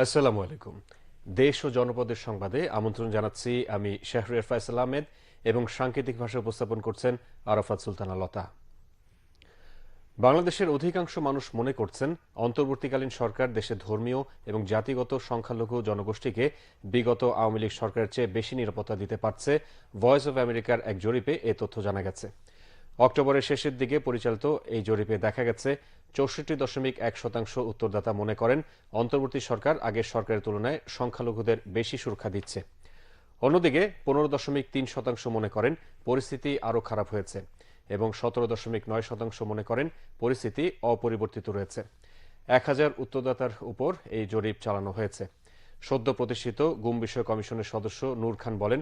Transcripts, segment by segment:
আসসালামু আলাইকুম। দেশ ও জনপদের সংবাদে আমন্ত্রণ জানাচ্ছি আমি শাহরিয়ার ফয়সাল আহমেদ এবং সাংকেতিক ভাষা উপস্থাপন করছেন আরাফাত সুলতানা লতা। বাংলাদেশের অধিকাংশ মানুষ মনে করছেন, অন্তর্বর্তীকালীন সরকার দেশে ধর্মীয় এবং জাতিগত সংখ্যালঘু জনগোষ্ঠীকে বিগত আওয়ামী লীগ সরকারের চেয়ে বেশি নিরাপত্তা দিতে পারছে, ভয়েস অব আমেরিকার এক জরিপে এ তথ্য জানা গেছে। অক্টোবরের শেষের দিকে পরিচালিত এই জরিপে দেখা গেছে, চৌষট্টি দশমিক এক শতাংশ উত্তরদাতা মনে করেন অন্তর্বর্তী সরকার আগের সরকারের তুলনায় সংখ্যালঘুদের বেশি সুরক্ষা দিচ্ছে। অন্যদিকে, পনেরো দশমিক তিন শতাংশ মনে করেন পরিস্থিতি আরও খারাপ হয়েছে এবং সতেরো দশমিক নয় শতাংশ মনে করেন পরিস্থিতি অপরিবর্তিত রয়েছে। এক হাজার উত্তরদাতার উপর এই জরিপ চালানো হয়েছে। সদ্য প্রতিষ্ঠিত গুম বিষয় কমিশনের সদস্য নূর খান বলেন,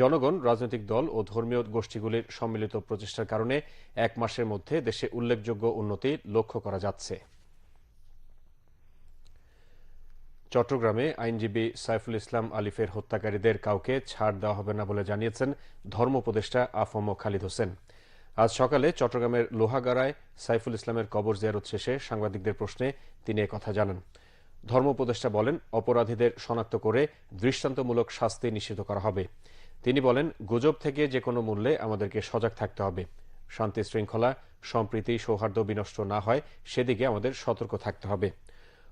জনগণ, রাজনৈতিক দল ও ধর্মীয় গোষ্ঠীগুলির সম্মিলিত প্রচেষ্টার কারণে এক মাসের মধ্যে দেশে উল্লেখযোগ্য উন্নতি লক্ষ্য করা যাচ্ছে। চট্টগ্রামে আইনজীবী সাইফুল ইসলাম আলিফের হত্যাকারীদের কাউকে ছাড় দেওয়া হবে না বলে জানিয়েছেন ধর্ম উপদেষ্টা আফম খালিদ হোসেন। আজ সকালে চট্টগ্রামের লোহাগাড়ায় সাইফুল ইসলামের কবর জিয়ারত শেষে সাংবাদিকদের প্রশ্নে তিনি কথা জানান। ধর্ম উপদেষ্টা বলেন, অপরাধীদের শনাক্ত করে দৃষ্টান্তমূলক শাস্তি নিশ্চিত করা হবে। তিনি বলেন, গুজব থেকে যে কোনো মূল্যে আমাদেরকে সজাগ থাকতে হবে। শান্তি শৃঙ্খলা, সম্প্রীতি, সৌহার্দ্য বিনষ্ট না হয়, সেদিকে আমাদের সতর্ক থাকতে হবে।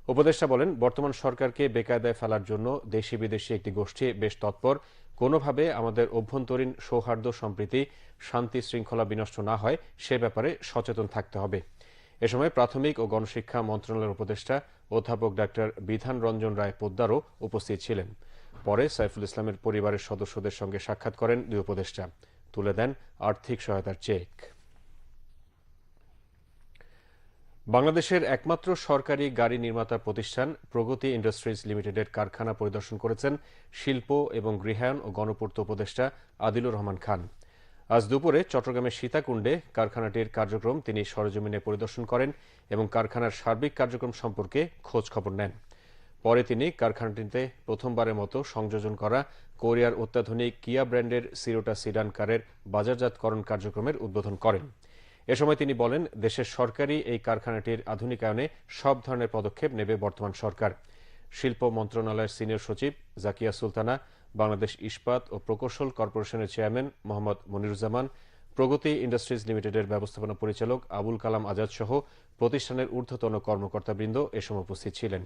উপদেষ্টা বলেন, বর্তমান সরকারকে বেকায়দায় ফেলার জন্য দেশি বিদেশি একটি গোষ্ঠী বেশ তৎপর। কোনোভাবে আমাদের অভ্যন্তরীণ সৌহার্দ্য, সম্প্রীতি, শান্তি শৃঙ্খলা বিনষ্ট না হয়, সে ব্যাপারে সচেতন থাকতে হবে। এ সময় প্রাথমিক ও গণশিক্ষা মন্ত্রণালয়ের উপদেষ্টা অধ্যাপক ডাক্তার বিধান রঞ্জন রায় পোদ্দারও উপস্থিত ছিলেন। পরে সাইফুল ইসলামের পরিবারের সদস্যদের সঙ্গে সাক্ষাৎ করেন দুই উপদেষ্টা। তুলে দেন আর্থিক সহায়তার চেক। বাংলাদেশের একমাত্র সরকারি গাড়ি নির্মাতা প্রতিষ্ঠান প্রগতি ইন্ডাস্ট্রিজ লিমিটেডের কারখানা পরিদর্শন করেছেন শিল্প এবং গৃহায়ন ও গণপূর্ত উপদেষ্টা আদিলুর রহমান খান। আজ দুপুরে চট্টগ্রামের সীতাকুণ্ডে কারখানাটির কার্যক্রম তিনি সরজমিনে পরিদর্শন করেন এবং কারখানার সার্বিক কার্যক্রম সম্পর্কে খোঁজ খবর নেন। পরে তিনি কারখানাটিতে প্রথমবারের মতো সংযোজন করা কোরিয়ার অত্যাধুনিক কিয়া ব্র্যান্ডের সিরোটা সিডান কারের বাজারজাতকরণ কার্যক্রমের উদ্বোধন করেন। এ সময় তিনি বলেন, দেশের সরকারি এই কারখানাটির আধুনিকায়নে সব ধরনের পদক্ষেপ নেবে বর্তমান সরকার। শিল্প মন্ত্রণালয়ের সিনিয়র সচিব জাকিয়া সুলতানা বাংলাদেশ ইস্পাত ও প্রকৌশল কর্পোরেশনের চেয়ারম্যান মোহাম্মদ মনিরুজ্জামান, প্রগতি ইন্ডাস্ট্রিজ লিমিটেডের ব্যবস্থাপনা পরিচালক আবুল কালাম আজাদ সহ প্রতিষ্ঠানের ঊর্ধ্বতন কর্মকর্তাবৃন্দ এ সময় উপস্থিত ছিলেন।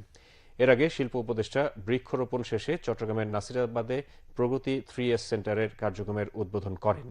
এর আগে শিল্প উপদেষ্টা বৃক্ষরোপণ শেষে চট্টগ্রামের নাসিরাবাদে প্রগতি থ্রি এস সেন্টারের কার্যক্রমের উদ্বোধন করেন।